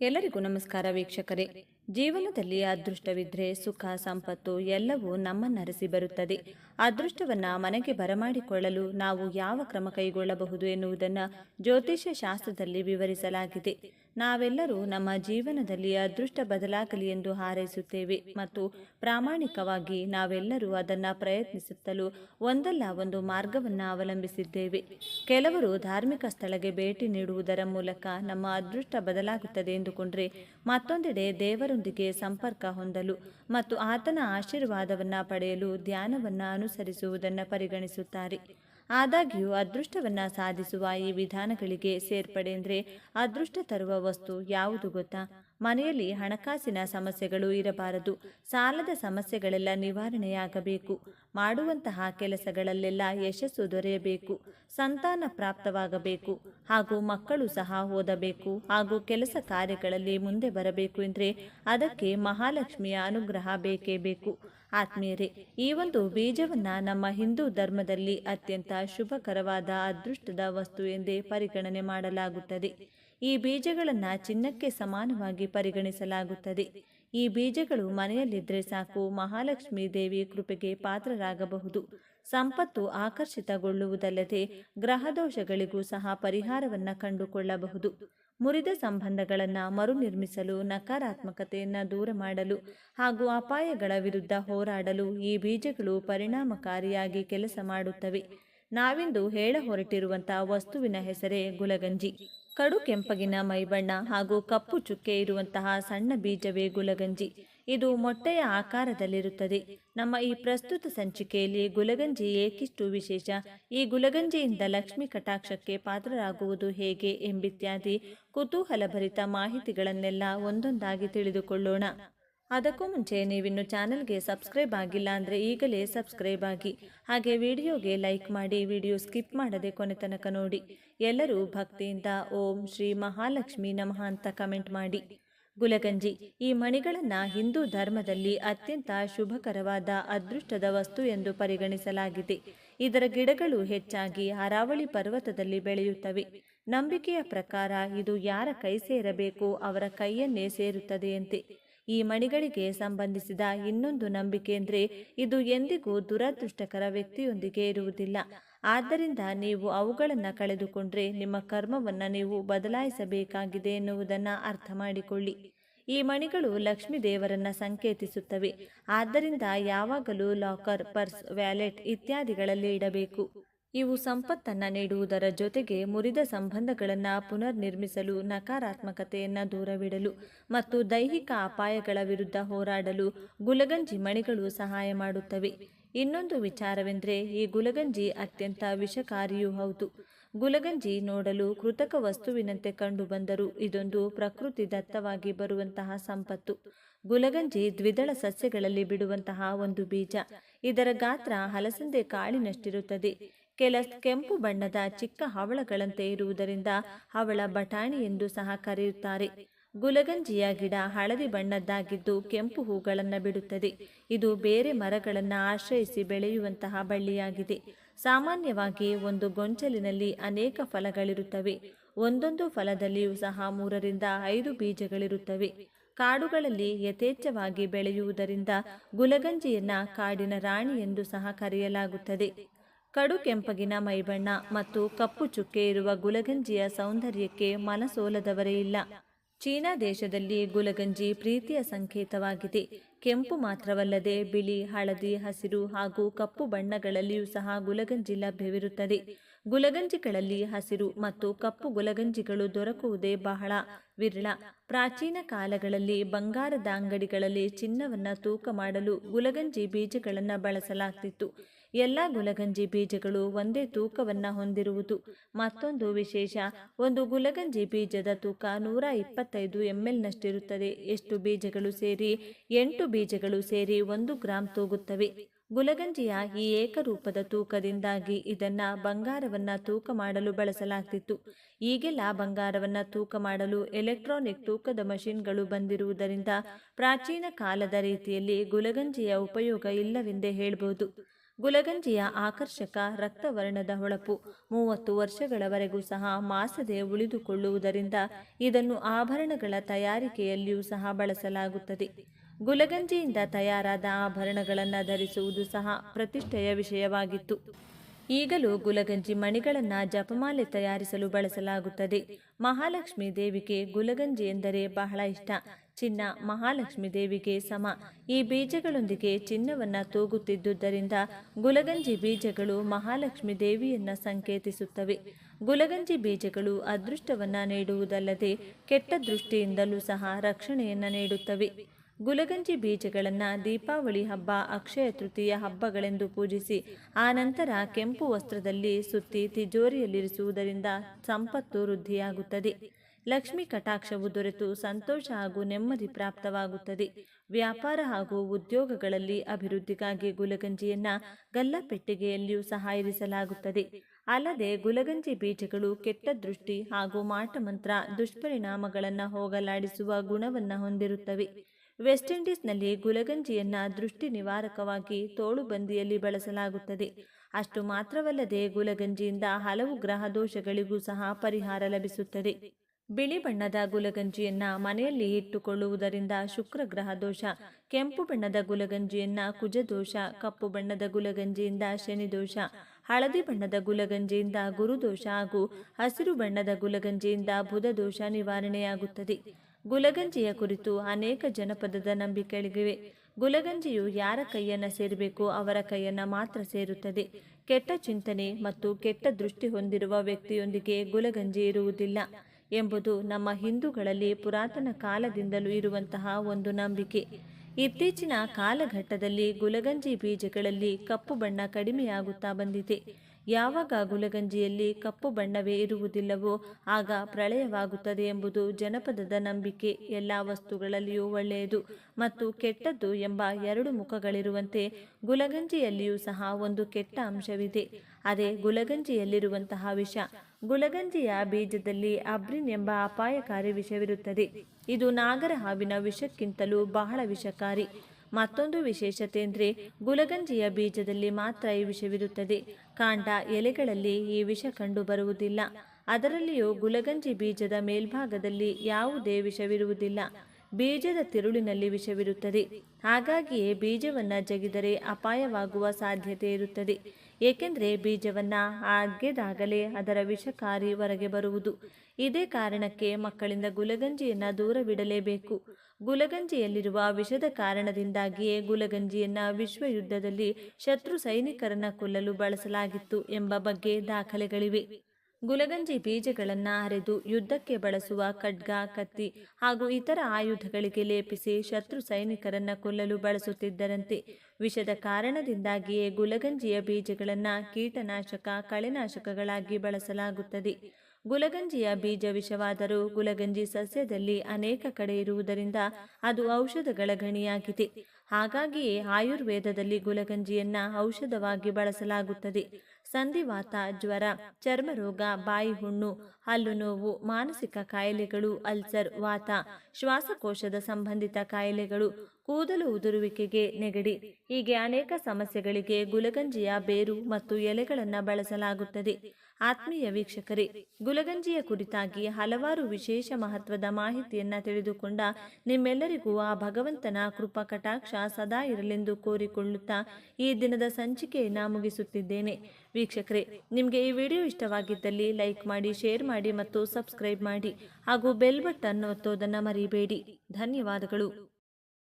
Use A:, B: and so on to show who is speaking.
A: ಎಲ್ಲರಿಗೂ ನಮಸ್ಕಾರ ವೀಕ್ಷಕರೇ. ಜೀವನದಲ್ಲಿ ಅದೃಷ್ಟವಿದ್ರೆ ಸುಖ, ಸಂಪತ್ತು ಎಲ್ಲವೂ ನಮ್ಮನ್ನರಸಿ ಬರುತ್ತದೆ. ಅದೃಷ್ಟವನ್ನ ಮನೆಗೆ ಬರಮಾಡಿಕೊಳ್ಳಲು ನಾವು ಯಾವ ಕ್ರಮ ಕೈಗೊಳ್ಳಬಹುದು ಎನ್ನುವುದನ್ನು ಜ್ಯೋತಿಷ್ಯ ಶಾಸ್ತ್ರದಲ್ಲಿ ವಿವರಿಸಲಾಗಿದೆ. ನಾವೆಲ್ಲರೂ ನಮ್ಮ ಜೀವನದಲ್ಲಿ ಅದೃಷ್ಟ ಬದಲಾಗಲಿ ಎಂದು ಹಾರೈಸುತ್ತೇವೆ ಮತ್ತು ಪ್ರಾಮಾಣಿಕವಾಗಿ ನಾವೆಲ್ಲರೂ ಅದನ್ನು ಪ್ರಯತ್ನಿಸುತ್ತಲೂ ಒಂದಲ್ಲ ಒಂದು ಮಾರ್ಗವನ್ನು ಅವಲಂಬಿಸಿದ್ದೇವೆ. ಕೆಲವರು ಧಾರ್ಮಿಕ ಸ್ಥಳಕ್ಕೆ ಭೇಟಿ ನೀಡುವುದರ ಮೂಲಕ ನಮ್ಮ ಅದೃಷ್ಟ ಬದಲಾಗುತ್ತದೆ ಎಂದುಕೊಂಡರೆ ಮತ್ತೊಂದೆಡೆ ದೇವರೊಂದಿಗೆ ಸಂಪರ್ಕ ಹೊಂದಲು ಮತ್ತು ಆತನ ಆಶೀರ್ವಾದವನ್ನು ಪಡೆಯಲು ಧ್ಯಾನವನ್ನು ಅನುಸರಿಸುವುದನ್ನು ಪರಿಗಣಿಸುತ್ತಾರೆ. ಆದಾಗ್ಯೂ ಅದೃಷ್ಟವನ್ನು ಸಾಧಿಸುವ ಈ ವಿಧಾನಗಳಿಗೆ ಸೇರ್ಪಡೆ ಅಂದರೆ ಅದೃಷ್ಟ ತರುವ ವಸ್ತು ಯಾವುದು ಗೊತ್ತಾ? ಮನೆಯಲ್ಲಿ ಹಣಕಾಸಿನ ಸಮಸ್ಯೆಗಳು ಇರಬಾರದು. ಸಾಲದ ಸಮಸ್ಯೆಗಳೆಲ್ಲ ನಿವಾರಣೆಯಾಗಬೇಕು. ಮಾಡುವಂತಹ ಕೆಲಸಗಳಲ್ಲೆಲ್ಲ ಯಶಸ್ಸು ದೊರೆಯಬೇಕು. ಸಂತಾನ ಪ್ರಾಪ್ತವಾಗಬೇಕು. ಹಾಗೂ ಮಕ್ಕಳು ಸಹ ಓದಬೇಕು. ಹಾಗೂ ಕೆಲಸ ಕಾರ್ಯಗಳಲ್ಲಿ ಮುಂದೆ ಬರಬೇಕು ಎಂದರೆ ಅದಕ್ಕೆ ಮಹಾಲಕ್ಷ್ಮಿಯ ಅನುಗ್ರಹ ಬೇಕೇ ಬೇಕು. ಆತ್ಮೀಯರೇ, ಈ ಒಂದು ಬೀಜವನ್ನು ನಮ್ಮ ಹಿಂದೂ ಧರ್ಮದಲ್ಲಿ ಅತ್ಯಂತ ಶುಭಕರವಾದ, ಅದೃಷ್ಟದ ವಸ್ತು ಎಂದೇ ಪರಿಗಣನೆ ಮಾಡಲಾಗುತ್ತದೆ. ಈ ಬೀಜಗಳನ್ನು ಚಿನ್ನಕ್ಕೆ ಸಮಾನವಾಗಿ ಪರಿಗಣಿಸಲಾಗುತ್ತದೆ. ಈ ಬೀಜಗಳು ಮನೆಯಲ್ಲಿದ್ದರೆ ಸಾಕು, ಮಹಾಲಕ್ಷ್ಮೀ ದೇವಿ ಕೃಪೆಗೆ ಪಾತ್ರರಾಗಬಹುದು. ಸಂಪತ್ತು ಆಕರ್ಷಿತಗೊಳ್ಳುವುದಲ್ಲದೆ ಗ್ರಹದೋಷಗಳಿಗೂ ಸಹ ಪರಿಹಾರವನ್ನು ಕಂಡುಕೊಳ್ಳಬಹುದು. ಮುರಿದ ಸಂಬಂಧಗಳನ್ನು ಮರುನಿರ್ಮಿಸಲು, ನಕಾರಾತ್ಮಕತೆಯನ್ನು ದೂರ ಮಾಡಲು ಹಾಗೂ ಅಪಾಯಗಳ ವಿರುದ್ಧ ಹೋರಾಡಲು ಈ ಬೀಜಗಳು ಪರಿಣಾಮಕಾರಿಯಾಗಿ ಕೆಲಸ ಮಾಡುತ್ತವೆ. ನಾವಿಂದು ಹೇಳ ಹೊರಟಿರುವಂತಹ ವಸ್ತುವಿನ ಹೆಸರೇ ಗುಲಗಂಜಿ. ಕಡು ಕೆಂಪಗಿನ ಮೈಬಣ್ಣ ಹಾಗೂ ಕಪ್ಪು ಚುಕ್ಕೆ ಇರುವಂತಹ ಸಣ್ಣ ಬೀಜವೇ ಗುಲಗಂಜಿ. ಇದು ಮೊಟ್ಟೆಯ ಆಕಾರದಲ್ಲಿರುತ್ತದೆ. ನಮ್ಮ ಈ ಪ್ರಸ್ತುತ ಸಂಚಿಕೆಯಲ್ಲಿ ಗುಲಗಂಜಿ ಏಕಿಷ್ಟು ವಿಶೇಷ. ಈ ಗುಲಗಂಜಿಯಿಂದ ಲಕ್ಷ್ಮಿ ಕಟಾಕ್ಷಕ್ಕೆ ಪಾತ್ರರಾಗುವುದು ಹೇಗೆ ಎಂಬಿತ್ಯಾದಿ ಕುತೂಹಲಭರಿತ ಮಾಹಿತಿಗಳನ್ನೆಲ್ಲ ಒಂದೊಂದಾಗಿ ತಿಳಿದುಕೊಳ್ಳೋಣ. ಅದಕ್ಕೂ ಮುಂಚೆ ನೀವಿನ್ನು ಚಾನಲ್ಗೆ ಸಬ್ಸ್ಕ್ರೈಬ್ ಆಗಿಲ್ಲ ಅಂದರೆ ಈಗಲೇ ಸಬ್ಸ್ಕ್ರೈಬ್ ಆಗಿ. ಹಾಗೆ ವಿಡಿಯೋಗೆ ಲೈಕ್ ಮಾಡಿ ವಿಡಿಯೋ ಸ್ಕಿಪ್ ಮಾಡದೆ ಕೊನೆ ತನಕ ನೋಡಿ. ಎಲ್ಲರೂ ಭಕ್ತಿಯಿಂದ ಓಂ ಶ್ರೀ ಮಹಾಲಕ್ಷ್ಮಿ ನಮಃ ಅಂತ ಕಮೆಂಟ್ ಮಾಡಿ. ಗುಲಗಂಜಿ, ಈ ಮಣಿಗಳನ್ನು ಹಿಂದೂ ಧರ್ಮದಲ್ಲಿ ಅತ್ಯಂತ ಶುಭಕರವಾದ ಅದೃಷ್ಟದ ವಸ್ತು ಎಂದು ಪರಿಗಣಿಸಲಾಗಿದೆ. ಇದರ ಗಿಡಗಳು ಹೆಚ್ಚಾಗಿ ಅರಾವಳಿ ಪರ್ವತದಲ್ಲಿ ಬೆಳೆಯುತ್ತವೆ. ನಂಬಿಕೆಯ ಪ್ರಕಾರ ಇದು ಯಾರ ಕೈ ಸೇರಬೇಕೋ ಅವರ ಕೈಯನ್ನೇ ಸೇರುತ್ತದೆಯಂತೆ ಈ ಮಣಿಗಳಿಗೆ ಸಂಬಂಧಿಸಿದ ಇನ್ನೊಂದು ನಂಬಿಕೆ ಅಂದರೆ ಇದು ಎಂದಿಗೂ ದುರದೃಷ್ಟಕರ ವ್ಯಕ್ತಿಯೊಂದಿಗೆ ಇರುವುದಿಲ್ಲ. ಆದ್ದರಿಂದ ನೀವು ಅವುಗಳನ್ನು ಕಳೆದುಕೊಂಡ್ರೆ ನಿಮ್ಮ ಕರ್ಮವನ್ನು ನೀವು ಬದಲಾಯಿಸಬೇಕಾಗಿದೆ ಎನ್ನುವುದನ್ನು ಅರ್ಥ ಮಾಡಿಕೊಳ್ಳಿ. ಈ ಮಣಿಗಳು ಲಕ್ಷ್ಮೀ ದೇವರನ್ನ ಸಂಕೇತಿಸುತ್ತವೆ. ಆದ್ದರಿಂದ ಯಾವಾಗಲೂ ಲಾಕರ್, ಪರ್ಸ್, ವ್ಯಾಲೆಟ್ ಇತ್ಯಾದಿಗಳಲ್ಲಿ ಇಡಬೇಕು. ಇವು ಸಂಪತ್ತನ್ನು ನೀಡುವುದರ ಜೊತೆಗೆ ಮುರಿದ ಸಂಬಂಧಗಳನ್ನು ಪುನರ್ನಿರ್ಮಿಸಲು ನಕಾರಾತ್ಮಕತೆಯನ್ನು ದೂರವಿಡಲು ಮತ್ತು ದೈಹಿಕ ಅಪಾಯಗಳ ವಿರುದ್ಧ ಹೋರಾಡಲು ಗುಲಗಂಜಿ ಮಣಿಗಳು ಸಹಾಯ ಮಾಡುತ್ತವೆ. ಇನ್ನೊಂದು ವಿಚಾರವೆಂದರೆ, ಈ ಗುಲಗಂಜಿ ಅತ್ಯಂತ ವಿಷಕಾರಿಯೂ ಹೌದು. ಗುಲಗಂಜಿ ನೋಡಲು ಕೃತಕ ವಸ್ತುವಿನಂತೆ ಕಂಡುಬಂದರೂ ಇದೊಂದು ಪ್ರಕೃತಿ ದತ್ತವಾಗಿ ಬರುವಂತಹ ಸಂಪತ್ತು. ಗುಲಗಂಜಿ ದ್ವಿದಳ ಸಸ್ಯಗಳಲ್ಲಿ ಬಿಡುವಂತಹ ಒಂದು ಬೀಜ. ಇದರ ಗಾತ್ರ ಹಲಸಂದೆ ಕಾಳಿನಷ್ಟಿರುತ್ತದೆ. ಕೆಲ ಕೆಂಪು ಬಣ್ಣದ ಚಿಕ್ಕ ಹವಳಗಳಂತೆ ಇರುವುದರಿಂದ ಹವಳ ಬಟಾಣಿ ಎಂದು ಸಹ ಕರೆಯುತ್ತಾರೆ. ಗುಲಗಂಜಿಯ ಗಿಡ ಹಳದಿ ಬಣ್ಣದ್ದಾಗಿದ್ದು ಕೆಂಪು ಹೂಗಳನ್ನು ಬಿಡುತ್ತದೆ. ಇದು ಬೇರೆ ಮರಗಳನ್ನು ಆಶ್ರಯಿಸಿ ಬೆಳೆಯುವಂತಹ ಬಳ್ಳಿಯಾಗಿದೆ. ಸಾಮಾನ್ಯವಾಗಿ ಒಂದು ಗೊಂಚಲಿನಲ್ಲಿ ಅನೇಕ ಫಲಗಳಿರುತ್ತವೆ. ಒಂದೊಂದು ಫಲದಲ್ಲಿಯೂ ಸಹ ಮೂರರಿಂದ ಐದು ಬೀಜಗಳಿರುತ್ತವೆ. ಕಾಡುಗಳಲ್ಲಿ ಯಥೇಚ್ಛವಾಗಿ ಬೆಳೆಯುವುದರಿಂದ ಗುಲಗಂಜಿಯನ್ನ ಕಾಡಿನ ರಾಣಿ ಎಂದು ಸಹ ಕರೆಯಲಾಗುತ್ತದೆ. ಕಡು ಕೆಂಪಗಿನ ಮೈಬಣ್ಣ ಮತ್ತು ಕಪ್ಪು ಚುಕ್ಕೆ ಇರುವ ಗುಲಗಂಜಿಯ ಸೌಂದರ್ಯಕ್ಕೆ ಮನಸೋಲದವರೇ ಇಲ್ಲ. ಚೀನಾ ದೇಶದಲ್ಲಿ ಗುಲಗಂಜಿ ಪ್ರೀತಿಯ ಸಂಕೇತವಾಗಿದೆ. ಕೆಂಪು ಮಾತ್ರವಲ್ಲದೆ ಬಿಳಿ, ಹಳದಿ, ಹಸಿರು ಹಾಗೂ ಕಪ್ಪು ಬಣ್ಣಗಳಲ್ಲಿಯೂ ಸಹ ಗುಲಗಂಜಿ ಲಭ್ಯವಿರುತ್ತದೆ. ಗುಲಗಂಜಿಗಳಲ್ಲಿ ಹಸಿರು ಮತ್ತು ಕಪ್ಪು ಗುಲಗಂಜಿಗಳು ದೊರಕುವುದೇ ಬಹಳ ವಿರಳ. ಪ್ರಾಚೀನ ಕಾಲಗಳಲ್ಲಿ ಬಂಗಾರದ ಅಂಗಡಿಗಳಲ್ಲಿ ಚಿನ್ನವನ್ನು ತೂಕ ಮಾಡಲು ಗುಲಗಂಜಿ ಬೀಜಗಳನ್ನು ಬಳಸಲಾಗ್ತಿತ್ತು. ಎಲ್ಲ ಗುಲಗಂಜಿ ಬೀಜಗಳು ಒಂದೇ ತೂಕವನ್ನು ಹೊಂದಿರುವುದು. ಮತ್ತೊಂದು ವಿಶೇಷ, ಒಂದು ಗುಲಗಂಜಿ ಬೀಜದ ತೂಕ ನೂರ ಇಪ್ಪತ್ತೈದು ಎಂಎಲ್ನಷ್ಟಿರುತ್ತದೆ ಎಷ್ಟು ಬೀಜಗಳು ಸೇರಿ? ಎಂಟು ಬೀಜಗಳು ಸೇರಿ ಒಂದು ಗ್ರಾಂ ತೂಗುತ್ತವೆ. ಗುಲಗಂಜಿಯ ಈ ಏಕರೂಪದ ತೂಕದಿಂದಾಗಿ ಇದನ್ನ ಬಂಗಾರವನ್ನ ತೂಕ ಮಾಡಲು ಬಳಸಲಾಗ್ತಿತ್ತು. ಈಗೆಲ್ಲ ಬಂಗಾರವನ್ನ ತೂಕ ಮಾಡಲು ಎಲೆಕ್ಟ್ರಾನಿಕ್ ತೂಕದ ಮಷಿನ್ಗಳು ಬಂದಿರುವುದರಿಂದ ಪ್ರಾಚೀನ ಕಾಲದ ರೀತಿಯಲ್ಲಿ ಗುಲಗಂಜಿಯ ಉಪಯೋಗ ಇಲ್ಲವೆಂದೇ ಹೇಳಬಹುದು ಗುಲಗಂಜಿಯ ಆಕರ್ಷಕ ರಕ್ತವರ್ಣದ ಹೊಳಪು. ಮೂವತ್ತು ವರ್ಷಗಳವರೆಗೂ ಸಹ ಮಾಸದೆ ಉಳಿದುಕೊಳ್ಳುವುದರಿಂದ ಇದನ್ನು ಆಭರಣಗಳ ತಯಾರಿಕೆಯಲ್ಲಿಯೂ ಸಹ ಬಳಸಲಾಗುತ್ತದೆ. ಗುಲಗಂಜಿಯಿಂದ ತಯಾರಾದ ಆಭರಣಗಳನ್ನು ಧರಿಸುವುದು ಸಹ ಪ್ರತಿಷ್ಠೆಯ ವಿಷಯವಾಗಿತ್ತು. ಈಗಲೂ ಗುಲಗಂಜಿ ಮಣಿಗಳನ್ನು ಜಪಮಾಲೆ ತಯಾರಿಸಲು ಬಳಸಲಾಗುತ್ತದೆ. ಮಹಾಲಕ್ಷ್ಮಿ ದೇವಿಗೆ ಗುಲಗಂಜಿ ಎಂದರೆ ಬಹಳ ಇಷ್ಟ. ಚಿನ್ನ ಮಹಾಲಕ್ಷ್ಮಿ ದೇವಿಗೆ ಸಮ. ಈ ಬೀಜಗಳೊಂದಿಗೆ ಚಿನ್ನವನ್ನ ತೂಗುತ್ತಿದ್ದುದರಿಂದ ಗುಲಗಂಜಿ ಬೀಜಗಳು ಮಹಾಲಕ್ಷ್ಮಿ ದೇವಿಯನ್ನ ಸಂಕೇತಿಸುತ್ತವೆ. ಗುಲಗಂಜಿ ಬೀಜಗಳು ಅದೃಷ್ಟವನ್ನ ನೀಡುವುದಲ್ಲದೆ ಕೆಟ್ಟ ದೃಷ್ಟಿಯಿಂದಲೂ ಸಹ ರಕ್ಷಣೆಯನ್ನ ನೀಡುತ್ತವೆ. ಗುಲಗಂಜಿ ಬೀಜಗಳನ್ನು ದೀಪಾವಳಿ ಹಬ್ಬ, ಅಕ್ಷಯ ತೃತೀಯ ಹಬ್ಬಗಳೆಂದು ಪೂಜಿಸಿ, ಆ ನಂತರ ಕೆಂಪು ವಸ್ತ್ರದಲ್ಲಿ ಸುತ್ತಿ ತಿಜೋರಿಯಲ್ಲಿರಿಸುವುದರಿಂದ ಸಂಪತ್ತು ವೃದ್ಧಿಯಾಗುತ್ತದೆ. ಲಕ್ಷ್ಮಿ ಕಟಾಕ್ಷವು ದೊರೆತು ಸಂತೋಷ ಹಾಗೂ ನೆಮ್ಮದಿ ಪ್ರಾಪ್ತವಾಗುತ್ತದೆ. ವ್ಯಾಪಾರ ಹಾಗೂ ಉದ್ಯೋಗಗಳಲ್ಲಿ ಅಭಿವೃದ್ಧಿಗಾಗಿ ಗುಲಗಂಜಿಯನ್ನ ಗಲ್ಲಪೆಟ್ಟಿಗೆಯಲ್ಲಿಯೂ ಸಹ ಇರಿಸಲಾಗುತ್ತದೆ. ಅಲ್ಲದೆ ಗುಲಗಂಜಿ ಬೀಜಗಳು ಕೆಟ್ಟ ದೃಷ್ಟಿ ಹಾಗೂ ಮಾಟಮಂತ್ರ ದುಷ್ಪರಿಣಾಮಗಳನ್ನು ಹೋಗಲಾಡಿಸುವ ಗುಣವನ್ನು ಹೊಂದಿರುತ್ತವೆ. ವೆಸ್ಟ್ ಇಂಡೀಸ್ನಲ್ಲಿ ಗುಲಗಂಜಿಯನ್ನ ದೃಷ್ಟಿ ನಿವಾರಕವಾಗಿ ತೋಳುಬಂದಿಯಲ್ಲಿ ಬಳಸಲಾಗುತ್ತದೆ. ಅಷ್ಟು ಮಾತ್ರವಲ್ಲದೆ ಗುಲಗಂಜಿಯಿಂದ ಹಲವು ಗ್ರಹ ದೋಷಗಳಿಗೂ ಸಹ ಪರಿಹಾರ ಲಭಿಸುತ್ತದೆ. ಬಿಳಿ ಬಣ್ಣದ ಗುಲಗಂಜಿಯನ್ನ ಮನೆಯಲ್ಲಿ ಇಟ್ಟುಕೊಳ್ಳುವುದರಿಂದ ಶುಕ್ರ ಗ್ರಹ ದೋಷ, ಕೆಂಪು ಬಣ್ಣದ ಗುಲಗಂಜಿಯನ್ನ ಕುಜದೋಷ ಕಪ್ಪು ಬಣ್ಣದ ಗುಲಗಂಜಿಯಿಂದ ಶನಿ ದೋಷ, ಹಳದಿ ಬಣ್ಣದ ಗುಲಗಂಜಿಯಿಂದ ಗುರುದೋಷ ಹಾಗೂ ಹಸಿರು ಬಣ್ಣದ ಗುಲಗಂಜಿಯಿಂದ ಬುಧ ದೋಷ ನಿವಾರಣೆಯಾಗುತ್ತದೆ. ಗುಲಗಂಜಿಯ ಕುರಿತು ಅನೇಕ ಜನಪದದ ನಂಬಿಕೆಗಳಿವೆ. ಗುಲಗಂಜಿಯು ಯಾರ ಕೈಯನ್ನ ಸೇರಬೇಕು ಅವರ ಕೈಯನ್ನ ಮಾತ್ರ ಸೇರುತ್ತದೆ. ಕೆಟ್ಟ ಚಿಂತನೆ ಮತ್ತು ಕೆಟ್ಟ ದೃಷ್ಟಿ ಹೊಂದಿರುವ ವ್ಯಕ್ತಿಯೊಂದಿಗೆ ಗುಲಗಂಜಿ ಇರುವುದಿಲ್ಲ. ಎಂಬುದು ನಮ್ಮ ಹಿಂದೂಗಳಲ್ಲಿ ಪುರಾತನ ಕಾಲದಿಂದಲೂ ಇರುವಂತಹ ಒಂದು ನಂಬಿಕೆ. ಇತ್ತೀಚಿನ ಕಾಲಘಟ್ಟದಲ್ಲಿ ಗುಲಗಂಜಿ ಬೀಜಗಳಲ್ಲಿ ಕಪ್ಪು ಬಣ್ಣ ಕಡಿಮೆಯಾಗುತ್ತಾ ಬಂದಿದೆ. ಯಾವಾಗ ಗುಲಗಂಜಿಯಲ್ಲಿ ಕಪ್ಪು ಬಣ್ಣವೇ ಇರುವುದಿಲ್ಲವೋ ಆಗ ಪ್ರಳಯವಾಗುತ್ತದೆ ಎಂಬುದು ಜನಪದದ ನಂಬಿಕೆ. ಎಲ್ಲ ವಸ್ತುಗಳಲ್ಲಿಯೂ ಒಳ್ಳೆಯದು ಮತ್ತು ಕೆಟ್ಟದ್ದು ಎಂಬ ಎರಡು ಮುಖಗಳಿರುವಂತೆ ಗುಲಗಂಜಿಯಲ್ಲಿಯೂ ಸಹ ಒಂದು ಕೆಟ್ಟ ಅಂಶವಿದೆ. ಅದೇ ಗುಲಗಂಜಿಯಲ್ಲಿರುವಂತಹ ವಿಷ, ಗುಲಗಂಜಿಯ ಬೀಜದಲ್ಲಿ ಅಬ್ರಿನ್ ಎಂಬ ಅಪಾಯಕಾರಿ ವಿಷವಿರುತ್ತದೆ. ಇದು ನಾಗರ ಹಾವಿನ ವಿಷಕ್ಕಿಂತಲೂ ಬಹಳ ವಿಷಕಾರಿ. ಮತ್ತೊಂದು ವಿಶೇಷತೆ ಅಂದರೆ ಗುಲಗಂಜಿಯ ಬೀಜದಲ್ಲಿ ಮಾತ್ರ ಈ ವಿಷವಿರುತ್ತದೆ. ಕಾಂಡ ಎಲೆಗಳಲ್ಲಿ ಈ ವಿಷ ಕಂಡು ಬರುವುದಿಲ್ಲ. ಅದರಲ್ಲಿಯೂ ಗುಲಗಂಜಿ ಬೀಜದ ಮೇಲ್ಭಾಗದಲ್ಲಿ ಯಾವುದೇ ವಿಷವಿರುವುದಿಲ್ಲ. ಬೀಜದ ತಿರುಳಿನಲ್ಲಿ ವಿಷವಿರುತ್ತದೆ. ಹಾಗಾಗಿಯೇ ಬೀಜವನ್ನು ಜಗಿದರೆ ಅಪಾಯವಾಗುವ ಸಾಧ್ಯತೆ ಇರುತ್ತದೆ. ಏಕೆಂದರೆ ಬೀಜವನ್ನು ಅಗೆದಾಗಲೇ ಅದರ ವಿಷಕಾರಿ ಹೊರಗೆ ಬರುವುದು. ಇದೇ ಕಾರಣಕ್ಕೆ ಮಕ್ಕಳಿಂದ ಗುಲಗಂಜಿಯನ್ನು ದೂರವಿಡಲೇಬೇಕು. ಗುಲಗಂಜಿಯಲ್ಲಿರುವ ವಿಷದ ಕಾರಣದಿಂದಾಗಿಯೇ ಗುಲಗಂಜಿಯನ್ನು ವಿಶ್ವ ಯುದ್ಧದಲ್ಲಿ ಶತ್ರು ಸೈನಿಕರನ್ನ ಕೊಲ್ಲಲು ಬಳಸಲಾಗಿತ್ತು ಎಂಬ ಬಗ್ಗೆ ದಾಖಲೆಗಳಿವೆ. ಗುಲಗಂಜಿ ಬೀಜಗಳನ್ನು ಅರೆದು ಯುದ್ಧಕ್ಕೆ ಬಳಸುವ ಖಡ್ಗ, ಕತ್ತಿ ಹಾಗೂ ಇತರ ಆಯುಧಗಳಿಗೆ ಲೇಪಿಸಿ ಶತ್ರು ಸೈನಿಕರನ್ನ ಕೊಲ್ಲಲು ಬಳಸುತ್ತಿದ್ದರಂತೆ. ವಿಷದ ಕಾರಣದಿಂದಾಗಿಯೇ ಗುಲಗಂಜಿಯ ಬೀಜಗಳನ್ನು ಕೀಟನಾಶಕ, ಕಳೆನಾಶಕಗಳಾಗಿ ಬಳಸಲಾಗುತ್ತದೆ. ಗುಲಗಂಜಿಯ ಬೀಜ ವಿಷವಾದರೂ ಗುಲಗಂಜಿ ಸಸ್ಯದಲ್ಲಿ ಅನೇಕ ಕಡೆ ಇರುವುದರಿಂದ ಅದು ಔಷಧಗಳ ಗಣಿಯಾಗಿದೆ. ಹಾಗಾಗಿಯೇ ಆಯುರ್ವೇದದಲ್ಲಿ ಗುಲಗಂಜಿಯನ್ನ ಔಷಧವಾಗಿ ಬಳಸಲಾಗುತ್ತದೆ. ಸಂಧಿವಾತ, ಜ್ವರ, ಚರ್ಮರೋಗ ಬಾಯಿ ಹುಣ್ಣು ಹಲ್ಲು ನೋವು ಮಾನಸಿಕ ಕಾಯಿಲೆಗಳು, ಅಲ್ಸರ್, ವಾತ, ಶ್ವಾಸಕೋಶದ ಸಂಬಂಧಿತ ಕಾಯಿಲೆಗಳು, ಕೂದಲು ಉದುರುವಿಕೆಗೆ ನೆಗಡಿ ಹೀಗೆ ಅನೇಕ ಸಮಸ್ಯೆಗಳಿಗೆ ಗುಲಗಂಜಿಯ ಬೇರು ಮತ್ತು ಎಲೆಗಳನ್ನು ಬಳಸಲಾಗುತ್ತದೆ. ಆತ್ಮೀಯ ವೀಕ್ಷಕರೇ, ಗುಲಗಂಜಿಯ ಕುರಿತಾಗಿ ಹಲವಾರು ವಿಶೇಷ ಮಹತ್ವದ ಮಾಹಿತಿಯನ್ನ ತಿಳಿದುಕೊಂಡ ನಿಮ್ಮೆಲ್ಲರಿಗೂ ಆ ಭಗವಂತನ ಕೃಪಾ ಕಟಾಕ್ಷ ಸದಾ ಇರಲೆಂದು ಕೋರಿಕೊಳ್ಳುತ್ತಾ ಈ ದಿನದ ಸಂಚಿಕೆಯನ್ನ ಮುಗಿಸುತ್ತಿದ್ದೇನೆ. ವೀಕ್ಷಕರೇ, ನಿಮಗೆ ಈ ವಿಡಿಯೋ ಇಷ್ಟವಾಗಿದ್ದಲ್ಲಿ ಲೈಕ್ ಮಾಡಿ, ಶೇರ್ ಮಾಡಿ ಮತ್ತು ಸಬ್ಸ್ಕ್ರೈಬ್ ಮಾಡಿ ಹಾಗೂ ಬೆಲ್ ಬಟನ್ ಒತ್ತೋದನ್ನ ಮರಿಬೇಡಿ. ಧನ್ಯವಾದಗಳು.